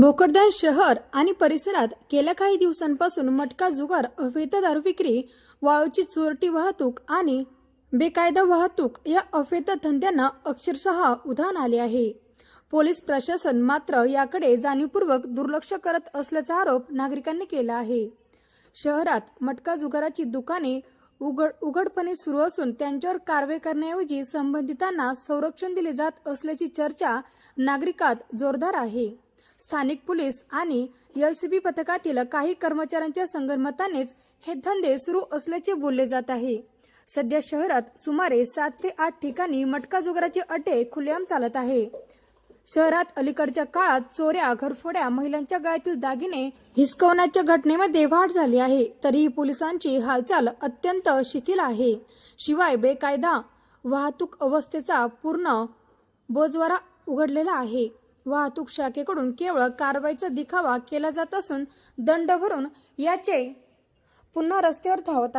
भोकरदन शहर आणि परिसरात गेल्या काही दिवसांपासून मटका जुगार अवैध दारू विक्री वाळूची चोरटी वाहतूक आणि बेकायदा वाहतूक या अवैध धंद्यांना अक्षरशः उधाण आले आहे. पोलीस प्रशासन मात्र याकडे जाणीवपूर्वक दुर्लक्ष करत असल्याचा आरोप नागरिकांनी केला आहे. शहरात मटका जुगाराची दुकाने उघड उघडपणे सुरू असून त्यांच्यावर कारवाई करण्याऐवजी संबंधितांना संरक्षण दिले जात असल्याची चर्चा नागरिकात जोरदार आहे. स्थानिक पोलीस आणि यल सी बी पथकातील काही कर्मचाऱ्यांच्या संगनमतानेच हे धंदे सुरू असल्याचे बोलले जात आहे. सध्या शहरात सुमारे सात ते आठ ठिकाणी मटका जुगाराची अटे खुलेआम चालत आहे. शहरात अलीकडच्या काळात चोऱ्या घरफोड्या महिलांच्या गळ्यातील दागिने हिसकवण्याच्या घटनेमध्ये वाढ झाली आहे. तरीही पोलिसांची हालचाल अत्यंत शिथिल आहे. शिवाय बेकायदा वाहतूक अवस्थेचा पूर्ण बोजवारा उघडलेला आहे. वाहतूक शाखेकडून केवळ कारवाईचा दिखावा केला जात असून दंड भरून याचे पुन्हा रस्त्यावर धावत